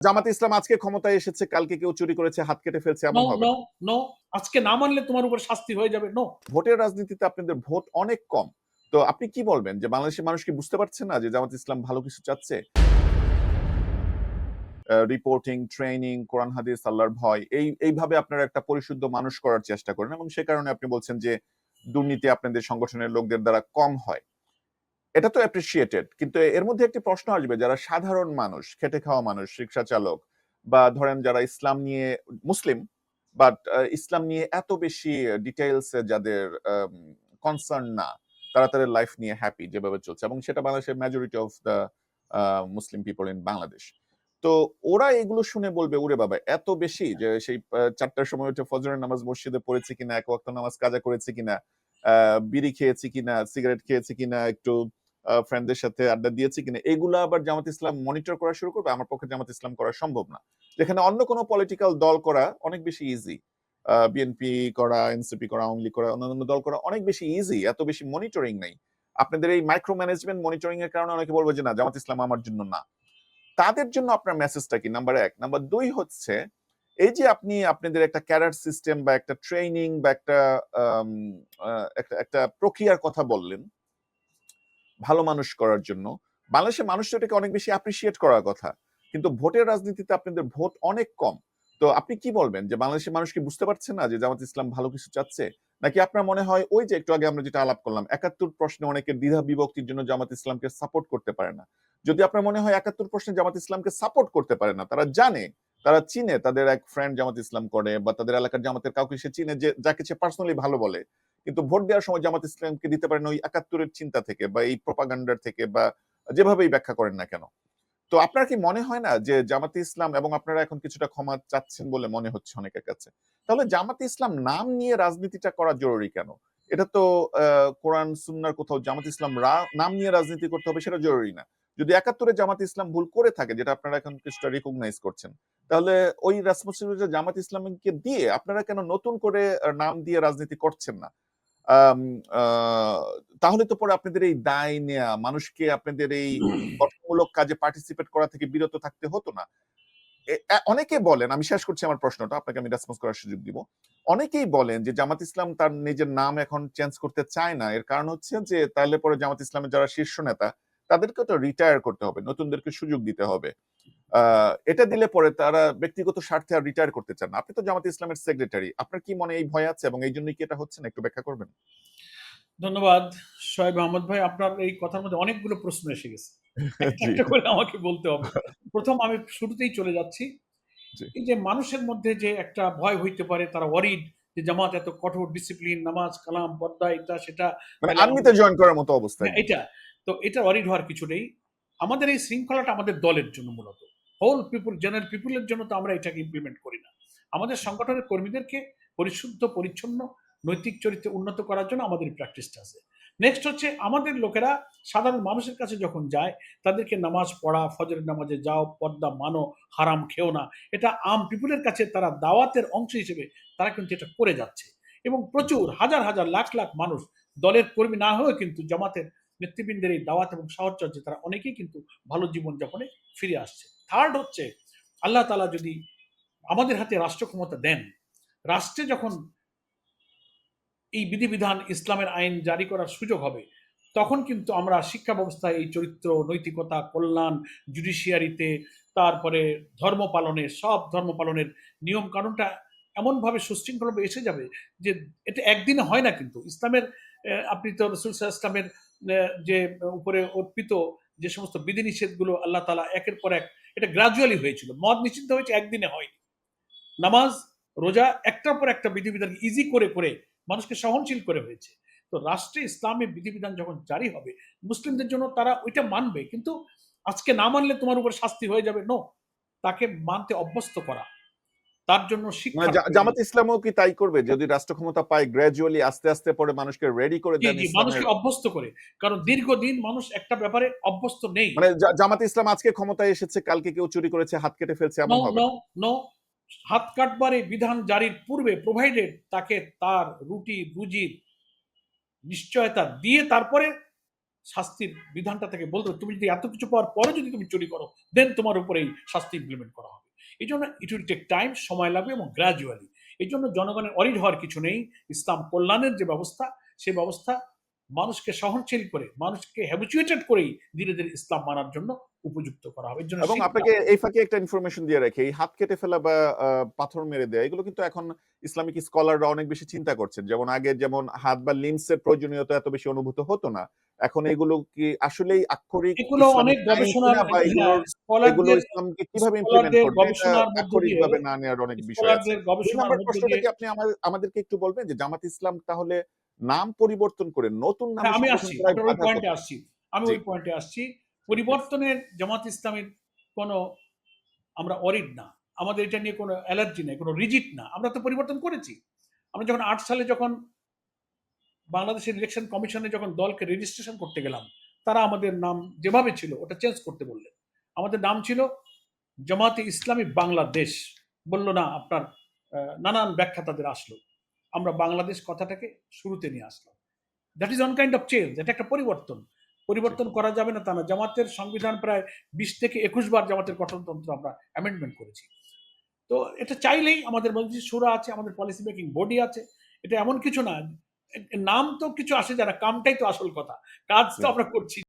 জামাত ইসলাম আজকে ক্ষমতায় এসেছে কালকে কেউ চুরি করেছে হাত কেটে ফেলছে এমন হবে। নো আজকে না মানলে তোমার উপর শাস্তি হয়ে যাবে নো ভোটের রাজনীতিতে আপনাদের ভোট অনেক কম। তো আপনি কি বলবেন যে বাংলাদেশের মানুষ কি বুঝতে পারছে না যে জামাত ইসলাম ভালো কিছু চাচ্ছে? রিপোর্টিং ট্রেনিং কোরআন হাদিস আল্লাহর ভয় এই এইভাবে আপনারা একটা পরিশুদ্ধ মানুষ করার চেষ্টা করেন এবং সে কারণে আপনি বলছেন যে দুর্নীতি আপনাদের সংগঠনের লোকদের দ্বারা কম হয়। এটা তো অ্যাপ্রিসিয়েটেড কিন্তু এর মধ্যে একটি প্রশ্ন আসবে, যারা সাধারণ মানুষ, খেটে খাওয়া মানুষ, রিক্সা চালক বা ধরেন যারা ইসলাম নিয়ে মুসলিম বাট ইসলাম নিয়ে এত বেশি ডিটেইলস যাদের কনসার্ন না, তারা তাদের লাইফ নিয়ে হ্যাপি যেভাবে চলছে এবং সেটা বাংলাদেশের majority of the Muslim people in Bangladesh. তো ওরা এগুলো শুনে বলবে ওরে বাবা, এত বেশি যে সেই চারটার সময় উঠে ফজরের নামাজ মসজিদে পড়েছি কিনা, এক ওয়াক্ত নামাজ কাজা করেছি কিনা বিড়ি খেয়েছি কিনা সিগারেট খেয়েছি কিনা, একটু ফ্রেন্ডদের সাথে আড্ডা দিয়েছি কিনা, এগুলো আবার জামাত ইসলাম মনিটর করা শুরু করবে, আমার পক্ষে জামাত ইসলাম করা সম্ভব না। যেখানে অন্য কোনো পলিটিক্যাল দল করা অনেক বেশি ইজি বিএনপি করা এনসিপি করা আওয়ামী লীগ করা, অন্যান্য দল করা অনেক বেশি ইজি এত বেশি মনিটরিং নেই। আপনাদের এই মাইক্রো ম্যানেজমেন্ট মনিটরিং এর কারণে অনেকে বলব যে, না, জামাত ইসলাম আমার জন্য না। তাদের জন্য আপনার মেসেজটা কি? নাম্বার এক। নাম্বার দুই হচ্ছে, এই যে আপনি, আপনাদের একটা ক্যারার সিস্টেম বা একটা ট্রেনিং বা একটা একটা প্রক্রিয়ার কথা বললেন ভালো মানুষ করার জন্য। বাংলাদেশের মানুষ এটাকে অনেক বেশি অ্যাপ্রিসিয়েট করার কথা। কিন্তু ভোটের রাজনীতিতে আপনাদের ভোট অনেক কম। তো আপনি কি বলবেন যে বাংলাদেশের মানুষ কি বুঝতে পারছে না যে জামাত ইসলাম ভালো কিছু চাচ্ছে? নাকি আপনার মনে হয় ওই যে একটু আগে আমরা যেটা আলাপ করলাম, একাত্তর প্রশ্নে অনেকের দ্বিধা বিভক্তির জন্য জামাত ইসলামকে সাপোর্ট করতে পারে না। যদি আপনার মনে হয় একাত্তর প্রশ্নে জামাত ইসলামকে সাপোর্ট করতে পারে না, তারা জানে, তারা চিনে, তাদের এক ফ্রেন্ড জামাত ইসলাম করে বা তাদের এলাকার জামাতের কাউকে সে চিনে যে, যাকে সে পার্সোনালি ভালো বলে। কিন্তু ভোট দেওয়ার সময় জামাত ইসলামকে দিতে পারেন ওই একাত্তরের চিন্তা থেকে বা এই প্রপাগান্ডার থেকে বা যেভাবেই ব্যাখ্যা করেন না কেন। তো আপনার কি মনে হয় না যে জামাতে ইসলাম এবং আপনারা এখন কিছুটা ক্ষমা চাচ্ছেন বলে মনে হচ্ছে অনেকের কাছে? তাহলে জামাতে ইসলাম নাম নিয়ে রাজনীতিটা করা জরুরি কেন? এটা তো কোরআন, সুন্নার কোথাও জামাত ইসলাম নাম নিয়ে রাজনীতি করতে হবে সেটা জরুরি না। যদি একাত্তরে জামাত ইসলাম ভুল করে থাকে, যেটা আপনারা এখন কিছুটা রিকগনাইজ করছেন, তাহলে ওই রেসপন্সিবিলিটি জামাত ইসলামকে দিয়ে আপনারা কেন নতুন করে নাম দিয়ে রাজনীতি করছেন না? তাহলে তো পরে আপনাদের এই দায় নেয়া, মানুষকে আপনাদের এই গঠনমূলক কাজে পার্টিসিপেট করা থেকে বিরত থাকতে হতো না। অনেকে বলেন, আমি শেষ করছি আমার প্রশ্নটা, আপনাকে আমি রেসপন্স করার সুযোগ দিব। অনেকেই বলেন যে জামাত ইসলাম তার নিজের নাম এখন চেঞ্জ করতে চায় না। এর কারণ হচ্ছে যে, তাহলে পরে জামাত ইসলামের যারা শীর্ষ নেতা তাদেরকে তো রিটায়ার করতে হবে, নতুনদেরকে সুযোগ দিতে হবে। এটা দিলে পরে তারা ব্যক্তিগত স্বার্থে আর রিটায়ার করতে চান আপনি তো জামাত ইসলামের সেক্রেটারি আপনার কি মনে এই ভয় আছে এবং এই জন্যই কি এটা হচ্ছে না? একটু ব্যাখ্যা করবেন। ধন্যবাদ। সোহেব আহমদ ভাই আপনার এই কথার মধ্যে অনেকগুলো প্রশ্ন এসে গেছে। একটা করে আমাকে বলতে হবে। প্রথম আমি শুরুতেই চলে যাচ্ছি। এই যে মানুষের মধ্যে যে একটা ভয় হইতে পারে তারা ওয়ারিড যে জামাত এত কঠোর ডিসিপ্লিন নামাজ কালাম পর্দা এটা সেটা মানে আর্মিতে জয়েন করার মতো অবস্থা। হ্যাঁ, এটা। তো এটা ওয়ারিড হওয়ার কিছু নেই। আমাদের এই শৃঙ্খলাটা আমাদের দলের জন্য মূলত। হোল পিপুল জেনারেল পিপুলের জন্য তো আমরা এটাকে ইমপ্লিমেন্ট করি না। আমাদের সংগঠনের কর্মীদেরকে পরিশুদ্ধ, পরিচ্ছন্ন, নৈতিক চরিত্রে উন্নত করার জন্য আমাদের প্র্যাকটিসটা আছে। নেক্সট হচ্ছে আমাদের লোকেরা সাধারণ মানুষের কাছে যখন যায়, তাদেরকে নামাজ পড়া, ফজরের নামাজে যাও, পর্দা মানো, হারাম খেও না। এটা আম পিপুলের কাছে তারা দাওয়াতের অংশ হিসেবে তারা কিন্তু এটা করে যাচ্ছে। এবং প্রচুর, হাজার হাজার, লাখ লাখ মানুষ দলের কর্মী না হয়েও কিন্তু জামাতের নেতৃবৃন্দের এই দাওয়াত এবং সাহচর্যে তারা অনেকেই কিন্তু ভালো জীবনযাপনে ফিরে আসছে। থার্ড হচ্ছে, আল্লাহ তালা যদি আমাদের হাতে রাষ্ট্র ক্ষমতা দেন, রাষ্ট্রে যখন এই বিধিবিধান, ইসলামের আইন জারি করার সুযোগ হবে, তখন কিন্তু আমরা শিক্ষা ব্যবস্থায় এই চরিত্র, নৈতিকতা, কল্যাণ জুডিশিয়ারিতে তারপরে ধর্ম পালনে, সব ধর্ম পালনের নিয়ম কানুনটা এমনভাবে সুশৃঙ্খলভাবে এসে যাবে যে এটা একদিনে হয় না কিন্তু। ইসলামের আপনি তো রসুল ইসলামের যে উপরে অর্পিত যে সমস্ত বিধিনিষেধগুলো আল্লাহ তালা একের পর এক এটা গ্রাজুয়ালি হয়েছিল। মদ নিষিদ্ধ হয়েছে, একদিনে হয়নি। নামাজ, রোজা, একটার পর একটা বিধিবিধান ইজি করে করে মানুষকে সহনশীল করে হয়েছে। তো রাষ্ট্রে ইসলামী বিধিবিধান যখন জারি হবে, মুসলিমদের জন্য তারা ওইটা মানবে। কিন্তু আজকে না মানলে তোমার উপর শাস্তি হয়ে যাবে? নো তাকে মানতে অভ্যস্ত করা। তার জন্য মানে শিক্ষা জামাত ইসলামও কি তাই করবে? যদি রাষ্ট্র ক্ষমতা পায় গ্রাজুয়ালি আস্তে আস্তে পরে মানুষকে রেডি করে দেন মানুষকে অভ্যস্ত করে। কারণ দীর্ঘদিন মানুষ একটা ব্যাপারে অভ্যস্ত নেই। মানে জামাত ইসলাম আজকে ক্ষমতায় এসেছে কালকে কেউ চুরি করেছে হাত কেটে ফেলছে এমন হবে। নো হাত কাটবার এই বিধান জারির পূর্বে প্রোভাইডেড তাকে তার রুটি রুজির নিশ্চয়তা দিয়ে তারপরে শাস্তির বিধানটা থেকে বলতো তুমি যদি এত কিছু পাওয়ার পরে যদি তুমি চুরি করো দেন তোমার উপরে এই শাস্তি ইমপ্লিমেন্ট করা হবে। এই জন্য ইট উইল টেক টাইম সময় লাগবে এবং গ্রাজুয়ালি এই জন্য জনগণের অরিড হওয়ার কিছু নেই। ইসলাম কল্যাণের যে ব্যবস্থা সেই ব্যবস্থা মানুষকে সহনশীল করে মানুষকে হ্যাবিচুয়েটেড করেই ধীরে ধীরে ইসলাম মানার জন্য উপযুক্ত করা হবে। এর জন্য এবং আপনাকে এই ফাঁকে একটা ইনফরমেশন দিয়ে রাখি এই হাত কেটে ফেলা বা পাথর মেরে দেওয়া এগুলো কিন্তু এখন ইসলামিক স্কলাররা অনেক বেশি চিন্তা করছেন। যেমন আগে যেমন হাত বা লিম্সের প্রয়োজনীয়তা এত বেশি অনুভূত হতো না এখন এগুলো কি আসলেই আক্ষরিক এগুলো অনেক গবেষণার এগুলো ইসলামকে কীভাবে ইমপ্লিমেন্ট করবে এটা গবেষণার মধ্য আক্ষরিক দিয়ে ভাবে না নেওয়ার অনেক বিষয় আছে। গবেষণার প্রশ্নটা কি আপনি আমাদেরকে একটু বলবেন যে জামাত ইসলাম তাহলে নাম পরিবর্তন করে নতুন নামে হ্যাঁ, আমি আসছি ওই পয়েন্টে আসছি। আমি। ওই পয়েন্টে আসছি। পরিবর্তনের জামাত ইসলামের কোনো আমরা অরিড না। আমাদের এটা নিয়ে কোনো অ্যালার্জি নেই কোনো রিজিট না। আমরা তো পরিবর্তন করেছি। আমরা যখন আট সালে যখন বাংলাদেশের ইলেকশন কমিশনে যখন দলকে রেজিস্ট্রেশন করতে গেলাম তারা আমাদের নাম যেভাবে ছিল ওটা চেঞ্জ করতে বললেন। আমাদের নাম ছিল জামাতে ইসলামী বাংলাদেশ। বলল না আপনার নানান ব্যাখ্যা তাদের আসলো। আমরা বাংলাদেশ কথাটাকে শুরুতে নিয়ে আসলাম। That is on kind of change এটা একটা পরিবর্তন। পরিবর্তন করা যাবে না তা না। জামাতের সংবিধান প্রায় বিশ থেকে একুশ বার জামাতের গঠনতন্ত্র আমরা অ্যামেন্ডমেন্ট করেছি। তো এটা চাইলেই আমাদের মসজিদ সুরা আছে আমাদের পলিসি মেকিং বডি আছে। এটা এমন কিছু না নাম তো কিছু আসে যারা কামটাই তো আসল কথা। কাজ তো আমরা করছি।